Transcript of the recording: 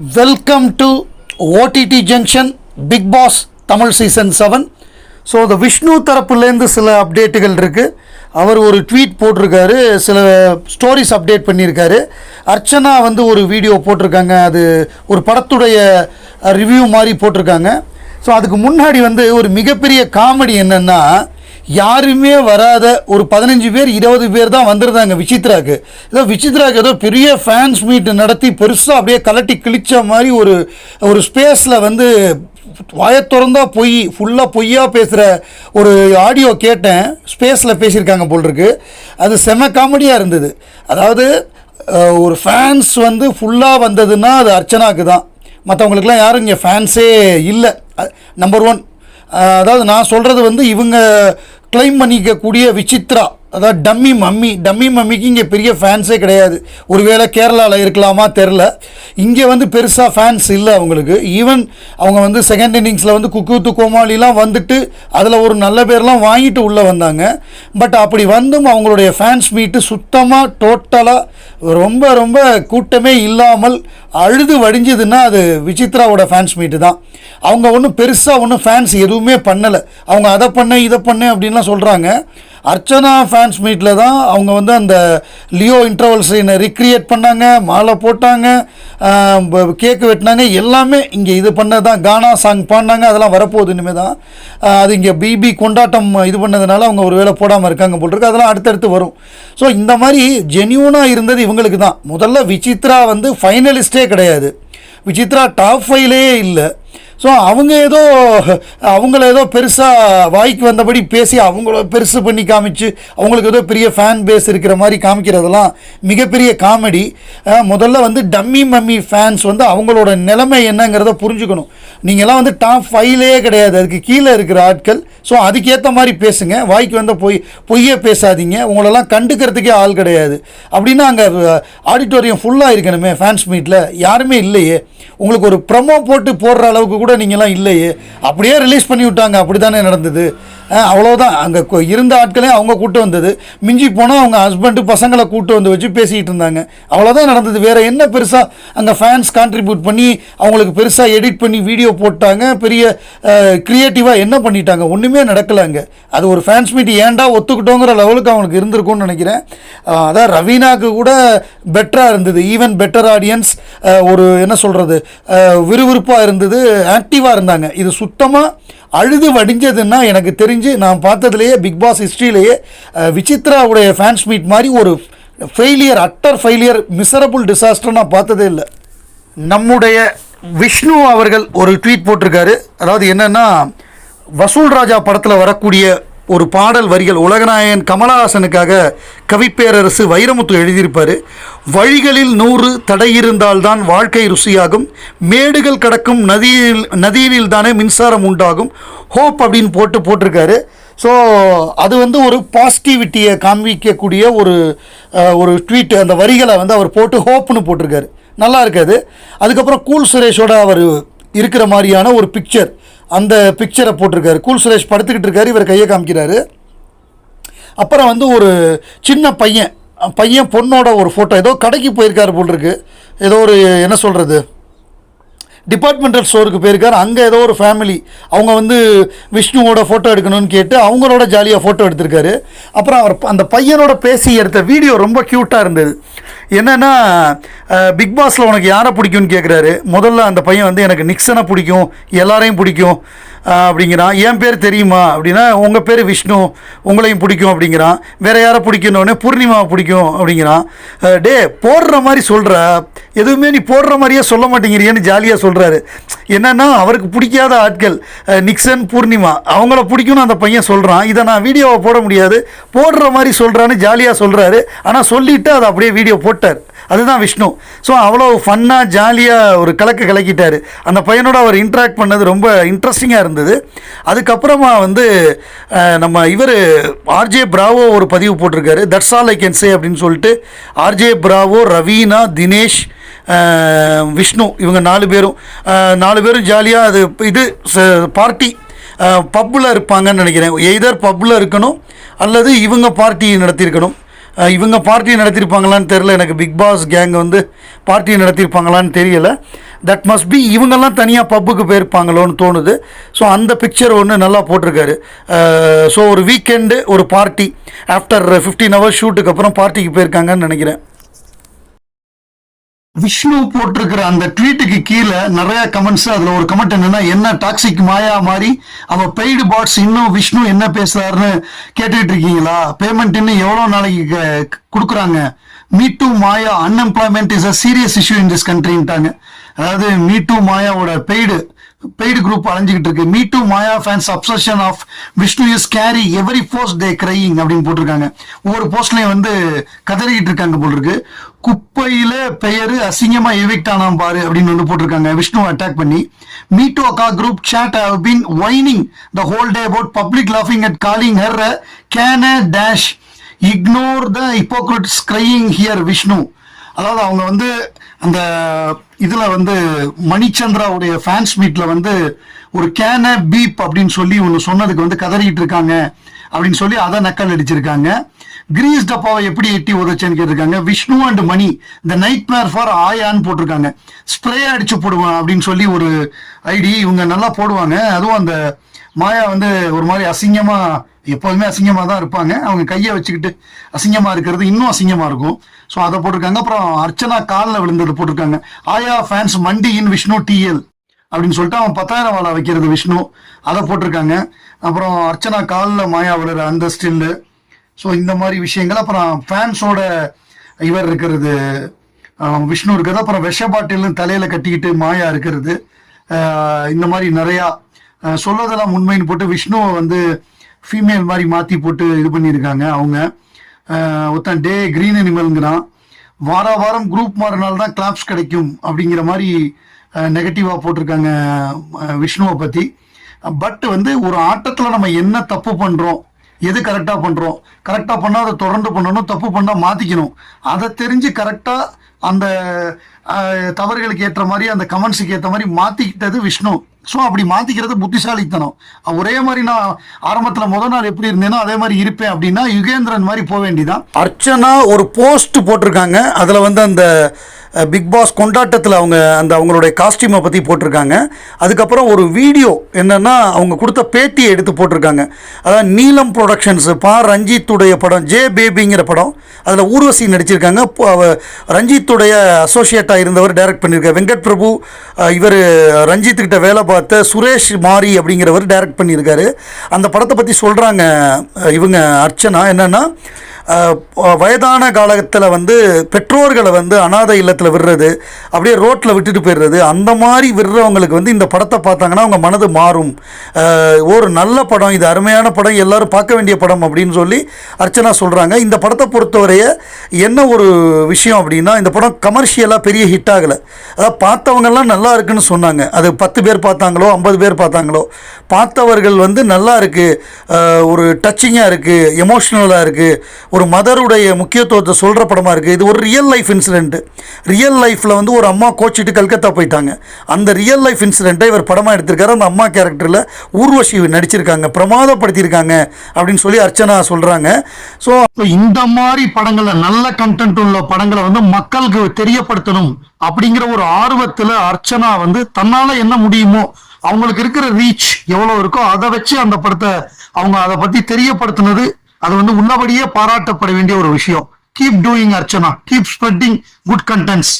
Welcome to OTT junction Bigg Boss Tamil season seven so அந்த விஷ்ணு தரப்புலேருந்து சில அப்டேட்டுகள் இருக்குது அவர் ஒரு ட்வீட் போட்டிருக்காரு சில ஸ்டோரிஸ் அப்டேட் பண்ணியிருக்காரு. அர்ச்சனா வந்து ஒரு வீடியோ போட்டிருக்காங்க அது ஒரு படத்துடைய ரிவ்யூ மாதிரி போட்டிருக்காங்க. ஸோ அதுக்கு முன்னாடி வந்து ஒரு மிகப்பெரிய காமெடி என்னென்னா யாருமே வராத ஒரு பதினஞ்சு பேர் இருபது பேர் தான் வந்திருந்தாங்க விசித்ராக்கு. ஏதோ விசித்ராக்கு ஏதோ பெரிய ஃபேன்ஸ் மீட் நடத்தி பெருசாக அப்படியே கலட்டி கிழிச்ச மாதிரி ஒரு ஒரு ஸ்பேஸில் வந்து வாயை திறந்தா பொய் ஃபுல்லாக பொய்யாக பேசுகிற ஒரு ஆடியோ கேட்டேன். ஸ்பேஸில் பேசியிருக்காங்க போல் இருக்கு அது செம காமெடியாக இருந்தது. அதாவது ஒரு ஃபேன்ஸ் வந்து ஃபுல்லாக வந்ததுன்னா அது அர்ச்சனாக்கு தான். மற்றவங்களுக்குலாம் யாரும் இங்கே ஃபேன்ஸே இல்லை. நம்பர் ஒன் அதாவது நான் சொல்கிறது வந்து இவங்க க்ளைம் பண்ணிக்கக்கூடிய விசித்ரா அதாவது டம்மி மம்மி டம்மி மம்மிக்கு இங்கே பெரிய ஃபேன்ஸே கிடையாது. ஒருவேளை கேரளாவில் இருக்கலாமா தெரில இங்கே வந்து பெருசாக ஃபேன்ஸ் இல்லை அவங்களுக்கு. ஈவன் அவங்க வந்து செகண்ட் இன்னிங்ஸில் வந்து குக்கு கோமாளிலாம் வந்துட்டு அதில் ஒரு நல்ல பேர்லாம் வாங்கிட்டு உள்ளே வந்தாங்க. பட் அப்படி வந்தும் அவங்களுடைய ஃபேன்ஸ் மீட்டு சுத்தமாக டோட்டலாக ரொம்ப ரொம்ப கூட்டமே இல்லாமல் அழுது வடிஞ்சதுன்னா அது விசித்ராவோட ஃபேன்ஸ் மீட்டு தான். அவங்க ஒன்றும் பெருசாக ஒன்றும் ஃபேன்ஸ் எதுவுமே பண்ணலை. அவங்க அதை பண்ணேன் இதை பண்ணேன் அப்படின்லாம் சொல்கிறாங்க அர்ச்சனா ஃபேன்ஸ் மீட்டில் தான் அவங்க வந்து அந்த லியோ இன்டர்வல் சீனை ரிக்ரியேட் பண்ணாங்க மாலை போட்டாங்க கேக்கு வெட்டினாங்க எல்லாமே இங்கே இது பண்ணது தான். கானா சாங் பாடினாங்க அதெல்லாம் வரப்போகுது இனிமேல் தான். அது இங்கே பிபி கொண்டாட்டம் இது பண்ணதுனால அவங்க ஒரு வேலை போடாமல் இருக்காங்க போல் இருக்கு. அதெல்லாம் அடுத்தடுத்து வரும். ஸோ இந்த மாதிரி ஜென்யூனாக இருந்தது இவங்களுக்கு தான். முதல்ல விசித்ரா வந்து ஃபைனலிஸ்டே கிடையாது. விசித்ரா டாப் ஃபைவ்லேயே இல்லை. ஸோ அவங்க ஏதோ அவங்கள ஏதோ பெருசாக வாய்க்கு வந்தபடி பேசி அவங்கள பெருசு பண்ணி காமிச்சு அவங்களுக்கு ஏதோ பெரிய ஃபேன் பேஸ் இருக்கிற மாதிரி காமிக்கிறதெல்லாம் மிகப்பெரிய காமெடி முதல்ல வந்து டம்மி மம்மி ஃபேன்ஸ் வந்து அவங்களோட நிலைமை என்னங்கிறத புரிஞ்சுக்கணும். நீங்கள்லாம் வந்து டாப் ஃபைவ்லேயே கிடையாது. அதுக்கு கீழே இருக்கிற ஆட்கள். ஸோ அதுக்கேற்ற மாதிரி பேசுங்க. வாய்க்கு வந்த பொய் பொய்யே பேசாதீங்க. உங்களெல்லாம் கண்டுக்கிறதுக்கே ஆள் கிடையாது. அப்படின்னா அங்கே ஆடிட்டோரியம் ஃபுல்லாக இருக்கணுமே ஃபேன்ஸ் மீட்டில் யாருமே இல்லையே. உங்களுக்கு ஒரு ப்ரமோ போட்டு போடுற அளவுக்கு கூட நீங்களாம் இல்லையே. அப்படியே ரிலீஸ் பண்ணி விட்டாங்க அப்படி தானே நடந்தது? அவ்வளோதான் அங்கே இருந்த ஆட்களையும் அவங்க கூட்டு வந்தது. மிஞ்சி போனால் அவங்க ஹஸ்பண்டு பசங்களை கூட்டு வந்து வச்சு பேசிக்கிட்டு இருந்தாங்க. அவ்வளோதான் நடந்தது. வேறு என்ன பெருசாக அங்கே ஃபேன்ஸ் கான்ட்ரிபியூட் பண்ணி அவங்களுக்கு பெருசாக எடிட் பண்ணி வீடியோ போட்டாங்க. பெரிய க்ரியேட்டிவாக என்ன பண்ணிட்டாங்க? ஒன்றுமே நடக்கலை அங்கே. அது ஒரு ஃபேன்ஸ் மீட் ஏன்டா ஒத்துக்கிட்டோங்கிற லெவலுக்கு அவங்களுக்கு இருந்திருக்கும்னு நினைக்கிறேன். அதான் ரவீனாக்கு கூட பெட்டராக இருந்தது. ஈவன் பெட்டர் ஆடியன்ஸ் ஒரு என்ன சொல்கிறது விறுவிறுப்பாக இருந்தது. ஆக்டிவாக இருந்தாங்க. இது சுத்தமாக அழுது வடிஞ்சதுன்னா எனக்கு தெரியும் தெரிஞ்சு நான் பார்த்ததுலேயே பிக் பாஸ் ஹிஸ்ட்ரியிலேயே விசித்ராவுடைய ஃபேன்ஸ் மீட் மாதிரி ஒரு failure utter failure miserable disaster நான் பார்த்ததே இல்லை. நம்முடைய விஷ்ணு அவர்கள் ஒரு ட்வீட் போட்டிருக்காரு. அதாவது என்னென்னா வசூல் ராஜா படத்தில் வரக்கூடிய ஒரு பாடல் வரிகள் உலகநாயகன் கமலஹாசனுக்காக கவிப்பேரரசு வைரமுத்து எழுதியிருப்பார். வழிகளில் நூறு தடை இருந்தால்தான் வாழ்க்கை ருசியாகும். மேடுகள் கடக்கும் நதியில் நதியினில் தானே மின்சாரம் உண்டாகும். ஹோப் அப்படின்னு போட்டு போட்டிருக்காரு. ஸோ அது வந்து ஒரு பாசிட்டிவிட்டியை காண்பிக்கக்கூடிய ஒரு ஒரு ட்வீட் அந்த வரிகளை வந்து அவர் போட்டு ஹோப்னு போட்டிருக்காரு. நல்லா இருக்காது. அதுக்கப்புறம் கூல் சுரேஷோட அவர் இருக்கிற மாதிரியான ஒரு பிக்சர். அந்த பிக்சரை போட்டிருக்காரு. கூல் சுரேஷ் படுத்துக்கிட்டு இருக்காரு. இவர் கையை காமிக்கிறாரு. அப்புறம் வந்து ஒரு சின்ன பையன் பையன் பொண்ணோட ஒரு ஃபோட்டோ ஏதோ கடைக்கு போயிருக்காரு போல் இருக்கு ஏதோ ஒரு என்ன சொல்கிறது டிபார்ட்மெண்டல் ஸ்டோருக்கு போயிருக்காரு. அங்கே ஏதோ ஒரு ஃபேமிலி அவங்க வந்து விஷ்ணுவோட ஃபோட்டோ எடுக்கணும்னு கேட்டு அவங்களோட ஜாலியாக ஃபோட்டோ எடுத்திருக்காரு. அப்புறம் அவர் அந்த பையனோட பேசி எடுத்த வீடியோ ரொம்ப க்யூட்டாக இருந்தது. என்னென்னா பிக் பாஸில் உனக்கு யாரை பிடிக்கும்னு கேட்குறாரு முதல்ல அந்த பையன் வந்து எனக்கு நிக்சனை பிடிக்கும் எல்லாரையும் பிடிக்கும். அப்படிங்கிறான். என் பேர் தெரியுமா? அப்படின்னா உங்கள் பேர் விஷ்ணு. உங்களையும் பிடிக்கும் அப்படிங்கிறான். வேற யாரை பிடிக்கணுன்னே பூர்ணிமாவை பிடிக்கும் அப்படிங்கிறான். டே போடுற மாதிரி சொல்கிற எதுவுமே நீ போடுற மாதிரியே சொல்ல மாட்டேங்கிறியேன்னு ஜாலியாக சொல்கிறாரு என்னன்னா அவருக்கு பிடிக்காத ஆட்கள் நிக்சன் பூர்ணிமா அவங்கள பிடிக்கும்னு அந்த பையன் சொல்கிறான் இதை நான் வீடியோவை போட முடியாது. போடுற மாதிரி சொல்கிறான்னு ஜாலியாக சொல்கிறாரு ஆனால் சொல்லிவிட்டு அதை அப்படியே வீடியோ போட்டார். அதுதான் விஷ்ணு. ஸோ அவ்வளோ ஃபன்னாக ஜாலியாக ஒரு கலக்கு கலக்கிட்டார். அந்த பையனோட அவர் இன்ட்ராக்ட் பண்ணது ரொம்ப இன்ட்ரெஸ்டிங்காக இருந்தது. அதுக்கப்புறமா வந்து நம்ம இவர் ஆர்ஜே பிராவோ ஒரு பதிவு போட்டிருக்காரு. That's all I can say அப்படின்னு சொல்லிட்டு ஆர்ஜே பிராவோ ரவீனா தினேஷ் விஷ்ணு இவங்க நாலு பேரும். நாலு பேரும் ஜாலியாக அது இது பார்ட்டி பப்பில் இருப்பாங்கன்னு நினைக்கிறேன். எய்தர் பப்பில் இருக்கணும் அல்லது இவங்க பார்ட்டி நடத்தியிருக்கணும். இவங்க பார்ட்டி நடத்தியிருப்பாங்களான்னு தெரில எனக்கு பிக் பாஸ் கேங் வந்து பார்ட்டி நடத்தியிருப்பாங்களான்னு தெரியலை. தட் மஸ்ட் பி இவங்கெல்லாம் தனியாக பப்புக்கு போயிருப்பாங்களோன்னு தோணுது. ஸோ அந்த பிக்சர் ஒன்று நல்லா போட்டிருக்காரு. ஸோ ஒரு வீக்கெண்டு ஒரு பார்ட்டி ஆஃப்டர் ஃபிஃப்டீன் ஹவர்ஸ் ஷூட்டுக்கு அப்புறம் பார்ட்டிக்கு போயிருக்காங்கன்னு நினைக்கிறேன். விஷ்ணு போட்டிருக்கிற அந்த ட்வீட்டுக்கு கீழே நிறைய கமெண்ட்ஸ் அதுல ஒரு கமெண்ட் என்னன்னா என்ன டாக்ஸிக் மாயா மாதிரி அவ பெய்டு பாட்ஸ் இன்னும் விஷ்ணு என்ன பேசுறாருன்னு கேட்டுக்கிட்டு இருக்கீங்களா? பேமெண்ட் இன்னும் எவ்வளவு நாளைக்கு கொடுக்குறாங்க? Me too Maya unemployment is a serious issue in this கண்ட்ரின்ட்டாங்க அதாவது மீ டூ மாயாவோட பெய்டு பெய்டு குரூப் அலைஞ்சிக்கிட்டு இருக்கு. Me too Maya fans obsession of Vishnu is carry every post day crying அப்படின்னு போட்டிருக்காங்க. ஒவ்வொரு போஸ்ட்லையும் வந்து கதறிக்கிட்டு இருக்காங்க போல் இருக்கு. குப்பையில பெயரு அசிங்கமா எவிக்ட் ஆனாம் பாரு அப்படின்னு வந்து போட்டிருக்காங்க. விஷ்ணு அட்டாக் பண்ணி. மீ டூ அக்கா group chat have been whining the whole day about public லாஃபிங் at calling her can dash ignore the the crying here Vishnu அதாவது அவங்க வந்து அந்த இதுல வந்து மணிச்சந்திராவுடைய ஃபேன்ஸ் மீட்ல வந்து ஒரு கேன பீப் அப்படின்னு சொல்லி ஒன்று சொன்னதுக்கு வந்து கதறிக்கிட்டு இருக்காங்க அப்படின்னு சொல்லி அதை நக்கல் அடிச்சிருக்காங்க. கிரீஸ் டப்பாவை எப்படி எட்டி உதச்சேன்னு கேட்டிருக்காங்க. விஷ்ணு அண்ட் மணி இந்த நைட் மேர் ஃபார் ஆயான்னு போட்டிருக்காங்க. ஸ்ப்ரே அடிச்சு போடுவேன் அப்படின்னு சொல்லி ஒரு ஐடி இவங்க நல்லா போடுவாங்க. அதுவும் அந்த மாயா வந்து ஒரு மாதிரி அசிங்கமாக எப்போதுமே அசிங்கமாக தான் இருப்பாங்க. அவங்க கையை வச்சுக்கிட்டு அசிங்கமாக இருக்கிறது இன்னும் அசிங்கமாக இருக்கும். ஸோ அதை போட்டிருக்காங்க. அப்புறம் அர்ச்சனா காலில் விழுந்தது போட்டிருக்காங்க. ஆயா ஃபேன்ஸ் மண்டி இன் விஷ்ணு டிஎல் அப்படின்னு சொல்லிட்டு அவன் பத்தாயிரம் வாழை வைக்கிறது விஷ்ணு. அதை போட்டிருக்காங்க. அப்புறம் அர்ச்சனா காலில் மாயா விழுற அந்த ஸ்டில்லு ஸோ இந்த மாதிரி விஷயங்கள். அப்புறம் ஃபேன்ஸோட இவர் இருக்கிறது விஷ்ணு இருக்கிறது. அப்புறம் விஷ பாட்டிலும் தலையில் கட்டிக்கிட்டு மாயா இருக்கிறது. இந்த மாதிரி நிறையா சொல்லதெல்லாம் உண்மைன்னு போட்டு விஷ்ணுவை வந்து ஃபீமேல் மாதிரி மாற்றி போட்டு இது பண்ணியிருக்காங்க. அவங்க ஒருத்தன் டே கிரீன் அனிமல்ங்கிறான் வார வாரம் குரூப் மாறினால தான் கிளாப்ஸ் கிடைக்கும் அப்படிங்கிற மாதிரி நெகட்டிவாக போட்டிருக்காங்க விஷ்ணுவை பற்றி பட் வந்து ஒரு ஆட்டத்தில் நம்ம என்ன தப்பு பண்ணுறோம் எது கரெக்டாக பண்ணுறோம் கரெக்டாக பண்ணால் அதை தொடர்ந்து பண்ணணும் தப்பு பண்ணால் மாற்றிக்கணும் அதை தெரிஞ்சு கரெக்டாக அந்த தவறுகளுக்கு ஏற்ற மாதிரி அந்த கமெண்ட்ஸுக்கு ஏற்ற மாதிரி மாற்றிக்கிட்டது விஷ்ணு. ஸோ அப்படி மாற்றிக்கிறது புத்திசாலித்தனம். ஒரே மாதிரி நான் ஆரம்பத்தில் முதல் நாள் எப்படி இருந்தேனோ அதே மாதிரி இருப்பேன் அப்படின்னா யுகேந்திரன் மாதிரி போக வேண்டிதான். அர்ச்சனா ஒரு போஸ்ட் போட்டிருக்காங்க. அதில் வந்து அந்த பிக் பாஸ் கொண்டாட்டத்தில் அவங்க அந்த அவங்களுடைய காஸ்டியூமை பற்றி போட்டிருக்காங்க. அதுக்கப்புறம் ஒரு வீடியோ என்னென்னா அவங்க கொடுத்த பேட்டியை எடுத்து போட்டிருக்காங்க. அதாவது நீலம் ப்ரொடக்ஷன்ஸ் பா ரஞ்சித்துடைய படம் ஜே பேபிங்கிற படம். அதில் ஊர்வசி நடிச்சிருக்காங்க. ரஞ்சித்துடைய அசோசியேட்டாக இருந்தவர் டைரக்ட் பண்ணியிருக்கார் வெங்கட் பிரபு இவர் ரஞ்சித்துக்கிட்ட வேலை பார்த்த சுரேஷ் மாரி அப்படிங்கிறவர் டைரக்ட் பண்ணியிருக்காரு அந்த படத்தை பற்றி சொல்கிறாங்க இவங்க அர்ச்சனா என்னென்னா வயதான காலத்தில் வந்து பெற்றோர்களை வந்து அனாதை இல்லத்தில் விடுறது அப்படியே ரோட்டில் விட்டுட்டு போயிடுறது அந்த மாதிரி விடுறவங்களுக்கு வந்து இந்த படத்தை பார்த்தாங்கன்னா அவங்க மனது மாறும். ஒரு நல்ல படம் இது அருமையான படம் எல்லோரும் பார்க்க வேண்டிய படம் அப்படின்னு சொல்லி அர்ச்சனா சொல்கிறாங்க இந்த படத்தை பொறுத்தவரைய என்ன ஒரு விஷயம் அப்படின்னா இந்த படம் கமர்ஷியலாக பெரிய ஹிட் ஆகலை. அதாவது பார்த்தவங்கெல்லாம் நல்லா இருக்குன்னு சொன்னாங்க. அது பத்து பேர் பார்த்தாங்களோ ஐம்பது பேர் பார்த்தாங்களோ பார்த்தவர்கள் வந்து நல்லா இருக்குது ஒரு டச்சிங்காக இருக்குது எமோஷ்னலாக இருக்குது ஒரு மதருடைய முக்கியத்துவத்தை சொல்கிற படமாக இருக்குது இது ஒரு ரியல் லைஃப் இன்சிடென்ட்டு ரியல் லைஃப்பில் வந்து ஒரு அம்மா கோச்சிட்டு கல்கத்தா போயிட்டாங்க. அந்த ரியல் லைஃப் இன்சிடெண்ட்டை இவர் படமாக எடுத்திருக்காரு. அந்த அம்மா கேரக்டரில் ஊர்வசி நடிச்சிருக்காங்க. பிரமாதப்படுத்தியிருக்காங்க அப்படின்னு சொல்லி அர்ச்சனா சொல்கிறாங்க ஸோ இந்த மாதிரி படங்களை நல்ல கண்டென்ட் உள்ள படங்களை வந்து மக்களுக்கு தெரியப்படுத்தணும் அப்படிங்கிற ஒரு ஆர்வத்தில் அர்ச்சனா வந்து தன்னால் என்ன முடியுமோ அவங்களுக்கு இருக்கிற ரீச் எவ்வளோ இருக்கோ அதை வச்சு அந்த படத்தை அவங்க அதை பற்றி தெரியப்படுத்தினது அது வந்து உள்ளபடியே பாராட்டப்பட வேண்டிய ஒரு விஷயம். Keep doing Archana. Keep spreading good contents